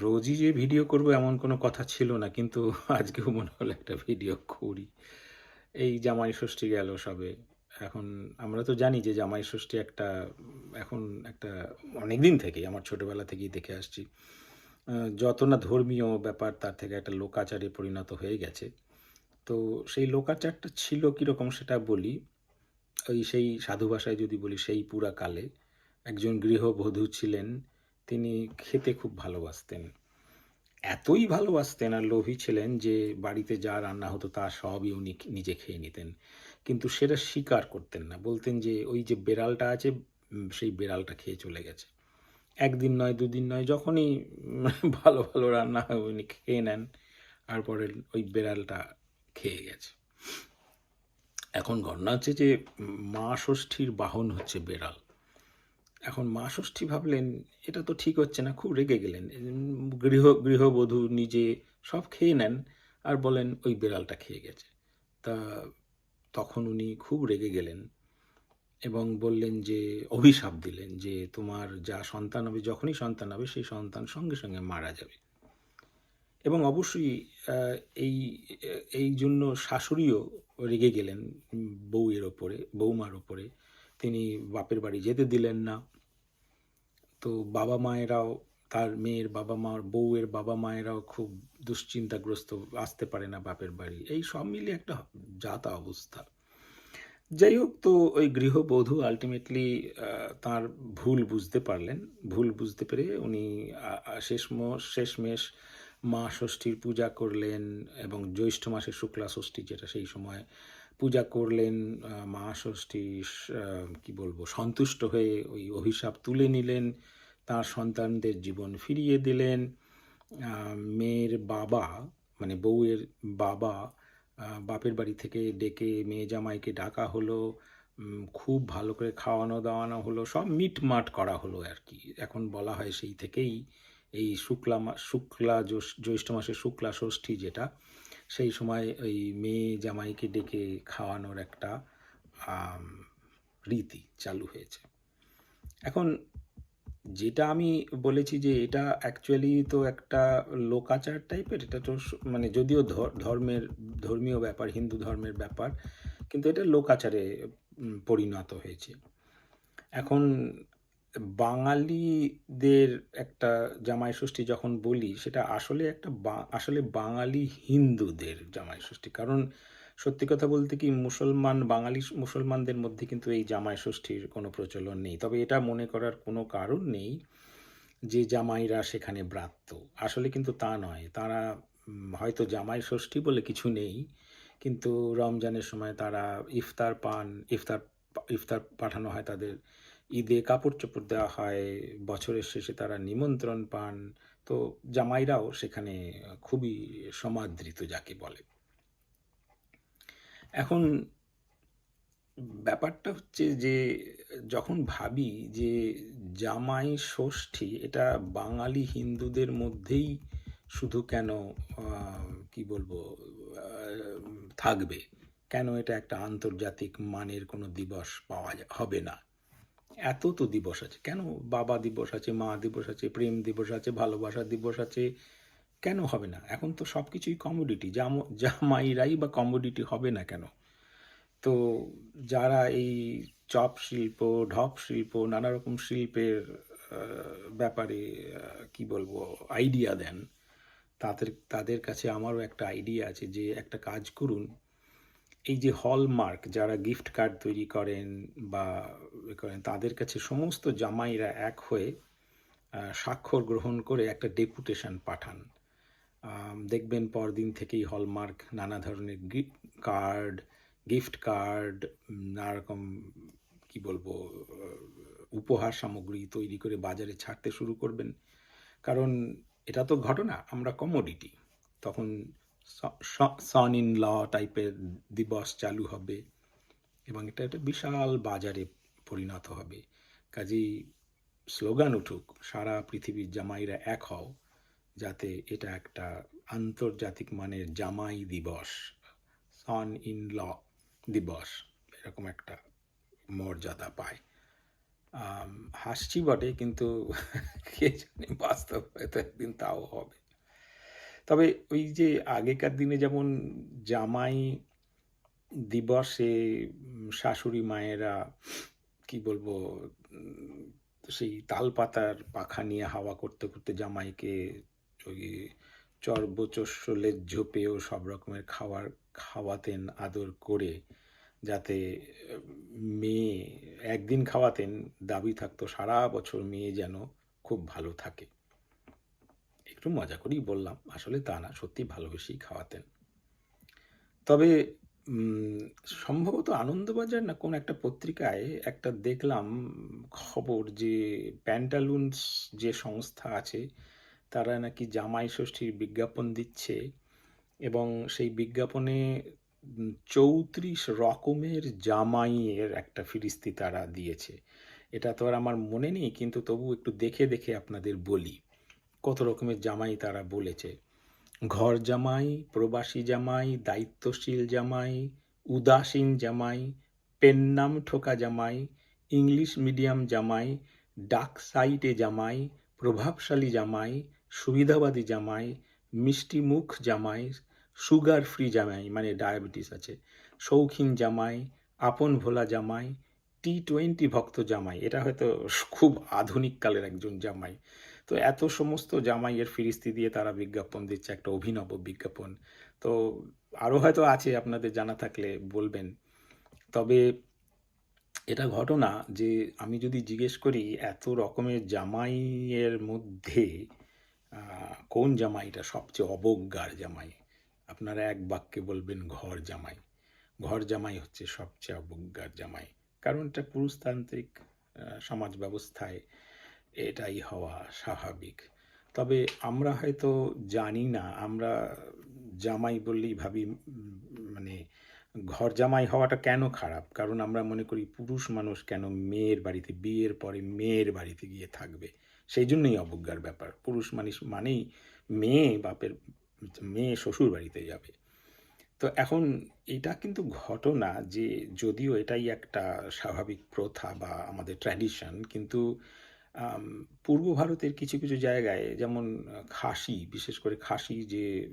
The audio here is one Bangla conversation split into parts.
রোজই যে ভিডিও করব এমন কোনো কথা ছিল না, কিন্তু আজকেও মনে হলো একটা ভিডিও করি। এই জামাই ষষ্ঠী গেল সবে। এখন আমরা তো জানি যে জামাই ষষ্ঠী একটা, এখন একটা অনেক দিন থেকেই, আমার ছোটবেলা থেকেই দেখে আসছি। যত না ধর্মীয় ব্যাপার, তার থেকে একটা লোকাচারে পরিণত হয়ে গেছে। তো সেই লোকাচারটা ছিল কীরকম সেটা বলি। ওই সেই সাধু ভাষায় যদি বলি, সেই পুরাকালে একজন গৃহবধূ ছিলেন। তিনি খেতে খুব ভালোবাসতেন। এতই ভালোবাসতেন আর লোভী ছিলেন যে বাড়িতে যা রান্না হতো তা সবই উনি নিজে খেয়ে নিতেন। কিন্তু সেটা স্বীকার করতেন না। বলতেন যে ওই যে বেড়ালটা আছে সেই বেড়ালটা খেয়ে চলে গেছে। একদিন নয়, দুদিন নয়, যখনই ভালো ভালো রান্না হয় উনি খেয়ে নেন, আর পরে ওই বেড়ালটা খেয়ে গেছে। এখন ঘটনা হচ্ছে যে মা ষষ্ঠীর বাহন হচ্ছে বেড়াল। এখন মা ষষ্ঠী ভাবলেন, এটা তো ঠিক হচ্ছে না, খুব রেগে গেলেন। গৃহ, গৃহবধূ নিজে সব খেয়ে নেন আর বলেন, ওই বিড়ালটা খেয়ে গেছে। তা তখন উনি খুব রেগে গেলেন এবং বললেন যে, অভিশাপ দিলেন যে, তোমার যা সন্তান হবে, যখনই সন্তান হবে, সেই সন্তান সঙ্গে সঙ্গে মারা যাবে। এবং অবশ্যই এই এই জন্য শাশুড়িও রেগে গেলেন বউয়ের ওপরে, বৌমার ওপরে। তিনি বাপের বাড়ি যেতে দিলেন না। তো বাবা মায়েরাও, তার মেয়ের বাবা মার বউয়ের বাবা মায়েরাও খুব দুশ্চিন্তাগ্রস্ত, আসতে পারে না বাপের বাড়ি। এই সব মিলিয়ে একটা যাতা অবস্থা। যাই হোক, তো ওই গৃহবধূ আলটিমেটলি তার ভুল বুঝতে পারলেন। ভুল বুঝতে পেরে উনি শেষ শেষমেশ মা ষষ্ঠীর পূজা করলেন এবং জ্যৈষ্ঠ মাসের শুক্লা ষষ্ঠী, যেটা সেই সময় পূজা করলেন মা ষষ্ঠী কি বলব, সন্তুষ্ট হয়ে ওই অভিশাপ তুলে নিলেন, তার সন্তানদের জীবন ফিরিয়ে দিলেন। মেয়ের বাবা মানে বউয়ের বাবা বাপের বাড়ি থেকে ডেকে মেয়ে জামাইকে ডাকা হলো খুব ভালো করে খাওয়ানো দাওয়ানো হলো, সব মিটমাট করা হলো আর কি। এখন বলা হয় সেই থেকেই এই শুক্লা মাস শুক্লা জ্যৈষ- জ্যৈষ্ঠ মাসের শুক্লা ষষ্ঠী যেটা সেই সময় ওই মেয়ে জামাইকে ডেকে খাওয়ানোর একটা রীতি চালু হয়েছে। এখন যেটা আমি বলেছি যে এটা অ্যাকচুয়ালি তো একটা লোকাচার টাইপের এটা তো মানে যদিও ধর্মের, ধর্মীয় ব্যাপার, হিন্দু ধর্মের ব্যাপার, কিন্তু এটা লোকাচারে পরিণত হয়েছে। এখন বাঙালিদের একটা জামাই ষষ্ঠী যখন বলি, সেটা আসলে একটা আসলে বাঙালি হিন্দুদের জামাই ষষ্ঠী কারণ সত্যি কথা বলতে কি, মুসলমান, বাঙালি মুসলমানদের মধ্যে কিন্তু এই জামাই ষষ্ঠীর কোনো প্রচলন নেই। তবে এটা মনে করার কোনো কারণ নেই যে জামাইরা সেখানে ব্রাত্য। আসলে কিন্তু তা নয়। তারা হয়তো জামাই ষষ্ঠী বলে কিছু নেই, কিন্তু রমজানের সময় তারা ইফতার পান, ইফতার ইফতার পাঠানো হয় তাদের ঈদে কাপড় চোপড় দেওয়া হয়, বছরের শেষে তারা নিমন্ত্রণ পান। তো জামাইরাও সেখানে খুবই সমাদৃত যাকে বলে। এখন ব্যাপারটা হচ্ছে যে, যখন ভাবি যে জামাই ষষ্ঠী, এটা বাঙালি হিন্দুদের মধ্যেই শুধু কেন কি বলব থাকবে? কেন এটা একটা আন্তর্জাতিক মানের কোনো দিবস পাওয়া হবে না? এত তো দিবস আছে। কেন? বাবা দিবস আছে, মা দিবস আছে, প্রেম দিবস আছে, ভালোবাসা দিবস আছে। কেন হবে না? এখন তো সব কিছুই কমোডিটি জামাইরাই বা কমোডিটি হবে না কেন? তো যারা এই চপ শিল্প, ঢপ শিল্প নানা রকম শিল্পের ব্যাপারে কি বলব আইডিয়া দেন, তাদের তাদের কাছে আমারও একটা আইডিয়া আছে যে একটা কাজ করুন এই যে হলমার্ক যারা গিফট কার্ড তৈরি করেন বা করেন, তাদের কাছে সমস্ত জামাইরা এক হয়ে স্বাক্ষর গ্রহণ করে একটা ডেপুটেশন পাঠান। দেখবেন পরদিন থেকেই হলমার্ক নানা ধরনের কার্ড গিফট কার্ড নানা রকম, কি বলব উপহার সামগ্রী তৈরি করে বাজারে ছাড়তে শুরু করবেন। কারণ এটা তো ঘটনা, আমরা কমোডিটি তখন সন ইন ল টাইপের দিবস চালু হবে এবং এটা একটা বিশাল বাজারে পরিণত হবে কাজেই স্লোগান উঠুক, সারা পৃথিবীর জামাইরা এক হও, যাতে এটা একটা আন্তর্জাতিক মানের জামাই দিবস সন ইন ল দিবস, এরকম একটা মর্যাদা পায় হাসছি বটে, কিন্তু কে জানে বাস্তব হয়তো একদিন তাও হবে। তবে ওই যে আগেকার দিনে যেমন জামাই দিবসে শাশুড়ি মায়েরা কি বলব সেই তালপাতার পাখা নিয়ে হাওয়া করতে, করতে জামাইকে ওই চর্বচস্য ঝোপেও সব রকমের খাবার খাওয়াতেন আদর করে। যাতে মেয়ে একদিন খাওয়াতেন, দাবি থাকতো সারা বছর মেয়ে যেন খুব ভালো থাকে। একটু মজা করেই বললাম। আসলে তা না, সত্যি ভালোবেসেই খাওয়াতেন। তবে সম্ভবত আনন্দবাজার না কোন একটা পত্রিকায় একটা দেখলাম খবর যে প্যান্টালুনস যে সংস্থা আছে, তারা নাকি জামাই ষষ্ঠীর বিজ্ঞাপন দিচ্ছে এবং সেই বিজ্ঞাপনে চৌত্রিশ রকমের জামাইয়ের একটা ফিরিস্তি তারা দিয়েছে। এটা তো আর আমার মনে নেই কিন্তু তবু একটু দেখে, দেখে আপনাদের বলি। কত রকমের জামাই তারা বলেছে। ঘর জামাই, প্রবাসী জামাই, দায়িত্বশীল জামাই, উদাসীন জামাই, পেন্নাম ঠোকা জামাই, ইংলিশ মিডিয়াম জামাই, ডাক সাইটে জামাই, প্রভাবশালী জামাই, সুবিধাবাদী জামাই, মিষ্টিমুখ জামাই, সুগার ফ্রি জামাই মানে ডায়াবেটিস আছে, শৌখিন জামাই, আপন ভোলা জামাই, টি-টোয়েন্টি ভক্ত জামাই। এটা হয়তো খুব আধুনিক কালের একজন জামাই। তো এত সমস্ত জামাইয়ের ফিরিস্তি দিয়ে তারা বিজ্ঞাপন দিচ্ছে, একটা অভিনব বিজ্ঞাপন। তো আরও হয়তো আছে আপনাদের জানা থাকলে বলবেন। তবে এটা ঘটনা যে আমি যদি জিজ্ঞেস করি এত রকমের জামাইয়ের মধ্যে কোন জামাইটা সবচেয়ে অবজ্ঞার জামাই? আপনারা এক বাক্যে বলবেন ঘর জামাই। ঘর জামাই হচ্ছে সবচেয়ে অবজ্ঞার জামাই। কারণ এটা পুরুষতান্ত্রিক সমাজ ব্যবস্থায় এটাই হওয়া স্বাভাবিক। তবে আমরা হয়তো জানি না, আমরা জামাই বললেই ভাবি মানে ঘর জামাই হওয়াটা কেন খারাপ? কারণ আমরা মনে করি পুরুষ মানুষ কেন মেয়ের বাড়িতে বিয়ের পরে মেয়ের বাড়িতে গিয়ে থাকবে? সেই জন্যই অবজ্ঞার ব্যাপার। পুরুষ মানুষ মানেই মেয়ে বাপের মেয়ে শ্বশুর বাড়িতে যাবে। তো এখন এটা কিন্তু ঘটনা যে যদিও এটাই একটা স্বাভাবিক প্রথা বা আমাদের ট্র্যাডিশন কিন্তু পূর্ব ভারতের কিছু, কিছু জায়গায় যেমন খাসি, বিশেষ করে খাসি যে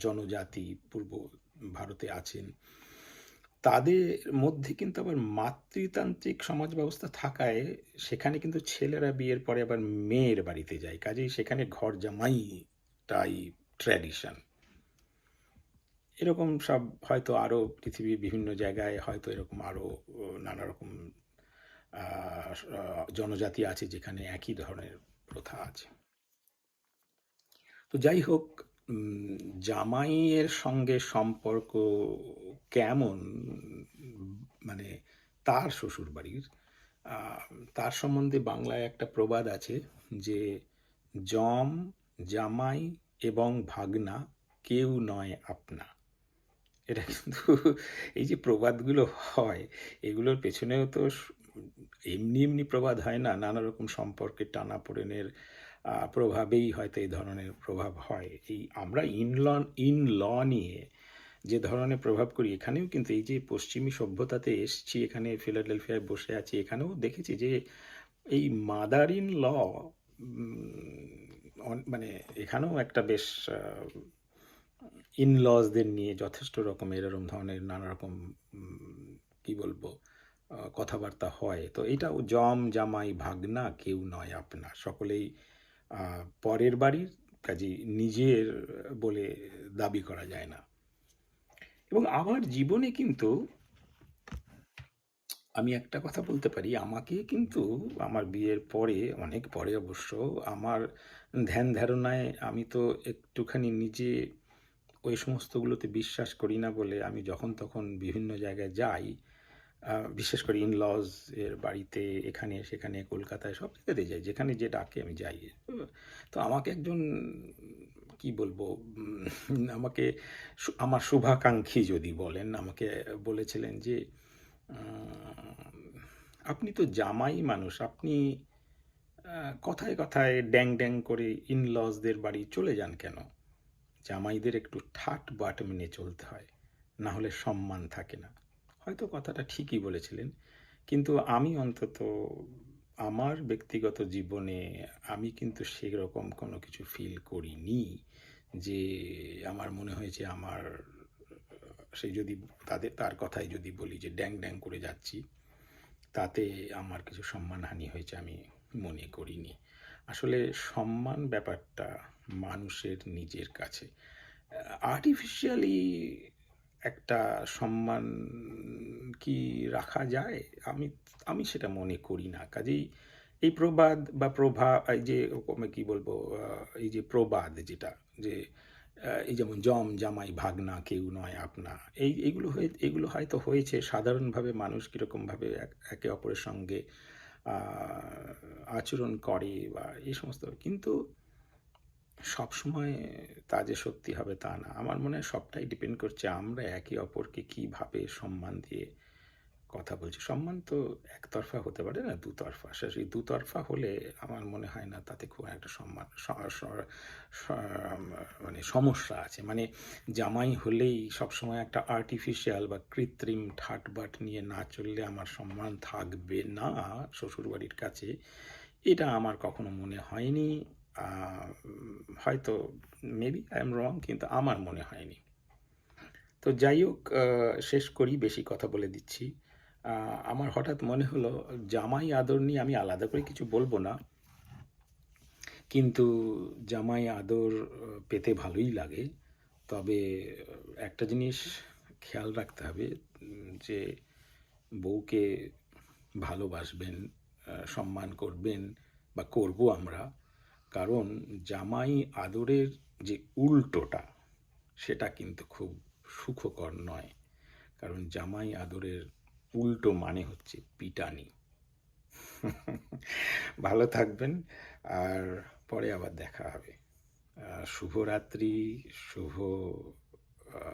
জনজাতি পূর্ব ভারতে আছেন, তাদের মধ্যে কিন্তু আবার মাতৃতান্ত্রিক সমাজ ব্যবস্থা থাকায় সেখানে কিন্তু ছেলেরা বিয়ের পরে আবার মেয়ের বাড়িতে যায়। কাজেই সেখানে ঘর জামাইটাই ট্র্যাডিশন। এরকম সব হয়তো আরও পৃথিবীর বিভিন্ন জায়গায় হয়তো এরকম আরও আ আ জনজাতি আছে যেখানে একই ধরনের প্রথা আছে। তো যাই হোক জামাইয়ের সঙ্গে সম্পর্ক কেমন মানে তার শ্বশুরবাড়ির তার সম্বন্ধে বাংলায় একটা প্রবাদ আছে যে, "যম, জামাই এবং ভাগনা কেউ নয় আপনা।" এটা কিন্তু এই যে প্রবাদগুলো হয়, এগুলোর পেছনেও তো এমনি, এমনি প্রবাদ হয় না। নানা রকম সম্পর্কের টানাপোড়েনের আ প্রভাবেই হয়তো এই ধরনের প্রভাব হয়। এই আমরা ইন-ল ইন-ল নিয়ে যে ধরনের প্রভাব করি, এখানেও কিন্তু এই যে পশ্চিমী সভ্যতাতে এসছি, এখানে ফিলাডেলফিয়ায় বসে আছি, এখানেও দেখেছি যে এই মাদার ইন-ল অন মানে এখানেও একটা বেশ ইন-লজদের নিয়ে যথেষ্ট রকমের এরকম ধরনের নানা রকম কি বলব? কথাবার্তা হয়। তো এটাও যম, জামাই, ভাগনা কেউ নয় আপনার সকলেই পরের বাড়ির, কাজেই নিজের বলে দাবি করা যায় না। এবং আমার জীবনে কিন্তু আমি একটা কথা বলতে পারি, আমাকে কিন্তু আমার বিয়ের পরে, অনেক পরে অবশ্য, আমার ধ্যান-ধারণায় আমি তো একটুখানি নিজে ওই সমস্তগুলোতে বিশ্বাস করি না বলে আমি যখন তখন বিভিন্ন জায়গায় যাই, বিশেষ করে ইন-লজ এর বাড়িতে, এখানে সেখানে কলকাতায় সব জায়গাতে যাই। যেখানে যে ডাকে আমি যাই। তো আমাকে একজন কি বলব? আমাকে আমার শুভাকাঙ্ক্ষী যদি বলেন, আমাকে বলেছিলেন যে, "আপনি তো জামাই মানুষ। আপনি কথায়, কথায় ড্যাং, ড্যাং করে ইন-লজদের বাড়ি চলে যান কেন? জামাইদের একটু ঠাট-বাট মেনে চলতে হয়। না হলে সম্মান থাকে না।" হয়তো কথাটা ঠিকই বলেছিলেন। কিন্তু আমি অন্তত আমার ব্যক্তিগত জীবনে আমি কিন্তু সেরকম কোনো কিছু ফিল করিনি যে আমার মনে হয়েছে আমার সেই যদি তাদের, তার কথাই যদি বলি যে ড্যাং ড্যাং করে যাচ্ছি, তাতে আমার কিছু সম্মানহানি হয়েছে আমি মনে করিনি আসলে সম্মান ব্যাপারটা মানুষের নিজের কাছে। আর্টিফিশিয়ালি একটা সম্মান কি রাখা যায়? আমি আমি সেটা মনে করি না। কাজেই এই প্রবাদ বা প্রভা, এই যে কি বলব এই যে প্রবাদ যেটা, যে এই যেমন জম জামাই ভাগনা কেউ নয় আপনা, এই এগুলো হয়ে এগুলো হয়তো হয়েছে। সাধারণভাবে মানুষ কীরকমভাবে একে অপরের সঙ্গে আচরণ করে বা এই সমস্ত। কিন্তু সবসময় তা যে সত্যি হবে তা না। আমার মনে হয় সবটাই ডিপেন্ড করছে আমরা একে অপরকে কীভাবে সম্মান দিয়ে কথা বলছি। সম্মান তো একতরফা হতে পারে না, দুতরফা। সেই দুতরফা হলে আমার মনে হয় না তাতে খুব একটা সম্মান মানে সমস্যা আছে। মানে জামাই হলেই সবসময় একটা আর্টিফিশিয়াল বা কৃত্রিম ঠাটবাট নিয়ে না চললে আমার সম্মান থাকবে না শ্বশুরবাড়ির কাছে। এটা আমার কখনো মনে হয়নি। হয়তো মেবি আই এম রং কিন্তু আমার মনে হয়নি। তো যাই হোক শেষ করি, বেশি কথা বলে দিচ্ছি। আমার হঠাৎ মনে হলো, জামাই আদর নিয়ে আমি আলাদা করে কিছু বলব না। কিন্তু জামাই আদর পেতে ভালোই লাগে। তবে একটা জিনিস খেয়াল রাখতে হবে যে বউকে ভালোবাসবেন সম্মান করবেন বা করব আমরা কারণ জামাই আদরের যে উল্টোটা, সেটা কিন্তু খুব সুখকর নয়। কারণ জামাই আদরের উল্টো মানে হচ্ছে পিটানি। ভালো থাকবেন, আর পরে আবার দেখা হবে। শুভরাত্রি, শুভ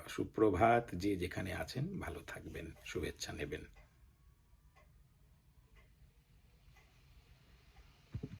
সুপ্রভাত, যে যেখানে আছেন, ভালো থাকবেন, শুভেচ্ছা নেবেন।